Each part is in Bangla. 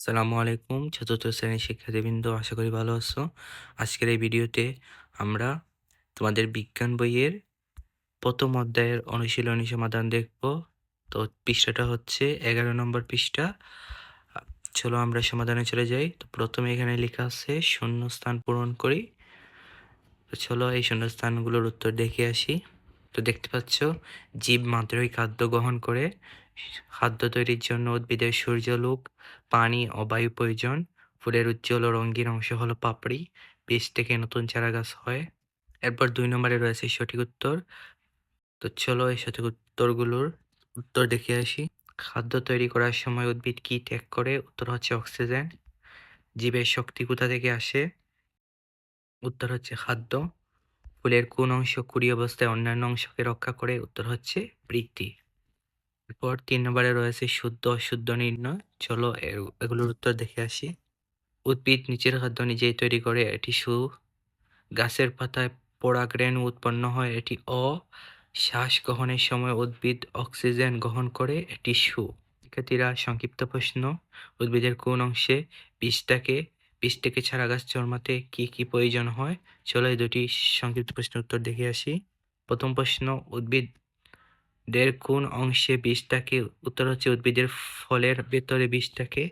সালামু আলাইকুম, চতুর্থ শ্রেণির শিক্ষার্থীবৃন্দ, আশা করি ভালো আছো। আজকের এই ভিডিওতে আমরা তোমাদের বিজ্ঞান বইয়ের প্রথম অধ্যায়ের অনুশীলনী সমাধান দেখব। তো পৃষ্ঠাটা হচ্ছে এগারো নম্বর পৃষ্ঠা। চলো আমরা সমাধানে চলে যাই। তো প্রথমে এখানে লেখা আছে শূন্য স্থান পূরণ করি। তো চলো এই শূন্য স্থানগুলোর উত্তর দেখে আসি। তো দেখতে পাচ্ছ, জীব মাত্রই খাদ্য গ্রহণ করে। খাদ্য তৈরির জন্য উদ্ভিদের সূর্যালোক, পানি ও বায়ু প্রয়োজন। ফুলের উজ্জ্বল ও রঙিন অংশ হলো পাপড়ি, বীজ থেকে নতুন চারা গাছ হয়। এরপর দুই নম্বরে রয়েছে সঠিক উত্তর। তো চলো এই সঠিক উত্তরগুলোর উত্তর দেখে আসি। খাদ্য তৈরি করার সময় উদ্ভিদ কি ত্যাগ করে? উত্তর হচ্ছে অক্সিজেন। জীবের শক্তি কোথা থেকে আসে? উত্তর হচ্ছে খাদ্য। ফুলের কোন অংশ কুড়ি অবস্থায় অন্যান্য অংশকে রক্ষা করে, উত্তর হচ্ছে বৃদ্ধি এরপর তিন নম্বরে রয়েছে শুদ্ধ, অশুদ্ধ নির্ণয় চলো এগুলোর উত্তর দেখে আসি। উদ্ভিদ নিচের খাদ্য নিজেই তৈরি করে, এটি সু, গাছের পাতায় পরাগরেণু উৎপন্ন হয়, এটি অ, শ্বাস গ্রহণের সময় উদ্ভিদ অক্সিজেন গ্রহণ করে, এটি সু। শিক্ষার্থীরা, সংক্ষিপ্ত প্রশ্ন, উদ্ভিদের কোন অংশে বীজটাকে বীজ থেকে চারা গাছ জন্মাতে কি কি প্রয়োজন হয়? চলো দুটি সংক্ষিপ্ত প্রশ্নের উত্তর দেখে আসি। প্রথম প্রশ্ন উদ্ভিদের কোন অংশে বীজটাকে, উত্তর হচ্ছে উদ্ভিদের ফলের ভেতরে বীজটাকে।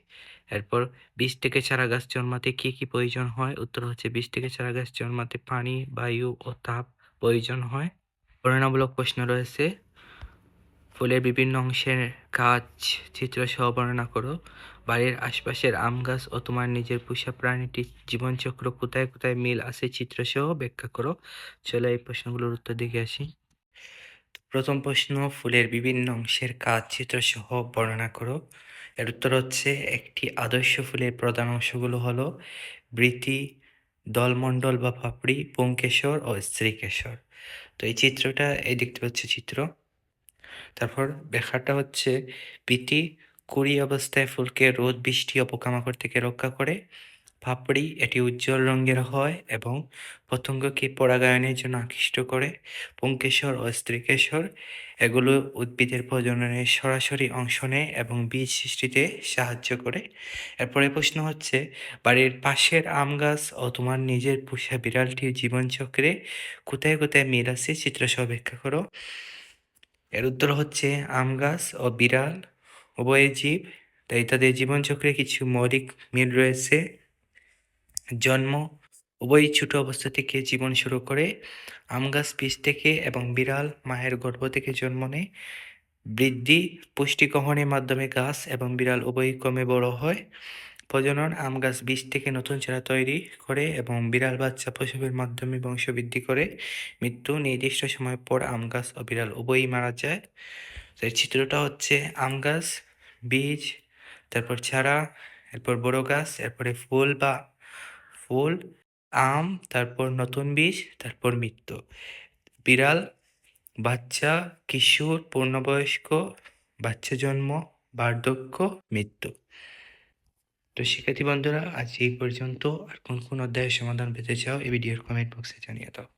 এরপর বীজ থেকে চারা গাছ জন্মাতে কি কি প্রয়োজন হয়? উত্তর হচ্ছে বীজ থেকে চারা গাছ জন্মাতে পানি, বায়ু ও তাপ প্রয়োজন হয়। বর্ণনামূলক প্রশ্ন রয়েছে ফুলের বিভিন্ন অংশের কাজ চিত্র সহ বর্ণনা করো। বাড়ির আশপাশের আম গাছ ও তোমার নিজের পোষা প্রাণীটির জীবনচক্র কোথায় কোথায় মিল আছে চিত্র সহ ব্যাখ্যা করো। চলে এই প্রশ্নগুলোর উত্তর দিকে আসি। প্রথম প্রশ্ন, ফুলের বিভিন্ন অংশের কাজ চিত্র সহ বর্ণনা করো। এর উত্তর হচ্ছে, একটি আদর্শ ফুলের প্রধান অংশগুলো হলো বৃতি দলমণ্ডল বা পাপড়ি পুংকেশর ও স্ত্রীকেশর। তো এই চিত্রটা, এই দেখতে পাচ্ছ চিত্র। তারপর ব্যাখ্যাটা হচ্ছে বৃতি কুড়ি অবস্থায় ফুলকে রোদ, বৃষ্টি ও পোকামাকড় থেকে রক্ষা করে। পাপড়ি এটি উজ্জ্বল রঙের হয় এবং পতঙ্গকে পরাগায়নের জন্য আকৃষ্ট করে। পুংকেশর ও স্ত্রীকেশর এগুলো উদ্ভিদের প্রজননে সরাসরি অংশ নেয় এবং বীজ সৃষ্টিতে সাহায্য করে। এরপরে প্রশ্ন হচ্ছে, বাড়ির পাশের আম গাছ ও তোমার নিজের পোষা বিড়ালটির জীবনচক্রে কোথায় কোথায় মিল আছে? চিত্রসহ ব্যাখ্যা করো। এর উত্তর হচ্ছে আম গাছ ও বিড়াল। উভয় জীব, তাই তাদের জীবনচক্রে কিছু মৌলিক মিল রয়েছে। জন্ম, উভয়ই ছোট অবস্থা থেকে জীবন শুরু করে। আম গাছ বীজ থেকে এবং বিড়াল মায়ের গর্ভ থেকে জন্ম নেয়। বৃদ্ধি, পুষ্টি গ্রহণের মাধ্যমে গাছ এবং বিড়াল উভয়ই ক্রমে বড় হয়। প্রজনন, আম গাছ বীজ থেকে নতুন চারা তৈরি করে এবং বিড়াল বাচ্চা প্রসবের মাধ্যমে বংশবৃদ্ধি করে। মৃত্যু নির্দিষ্ট সময় পর আম গাছ ও বিড়াল উভয়ই মারা যায়। তো এই চিত্রটা হচ্ছে আম গাছ, বীজ, তারপর চারা, এরপর বড় গাছ, এরপরে ফুল বা ফুল, আম, তারপর নতুন বীজ, তারপর মৃত্যু। বিড়াল, বাচ্চা, কিশোর, পূর্ণবয়স্ক, বাচ্চা জন্ম, বার্ধক্য, মৃত্যু। তো শিক্ষার্থী বন্ধুরা, আজ এই পর্যন্ত। আর কোন কোন অধ্যায়ের সমাধান পেতে চাও, এই ভিডিওর কমেন্ট বক্সে জানিয়ে দাও।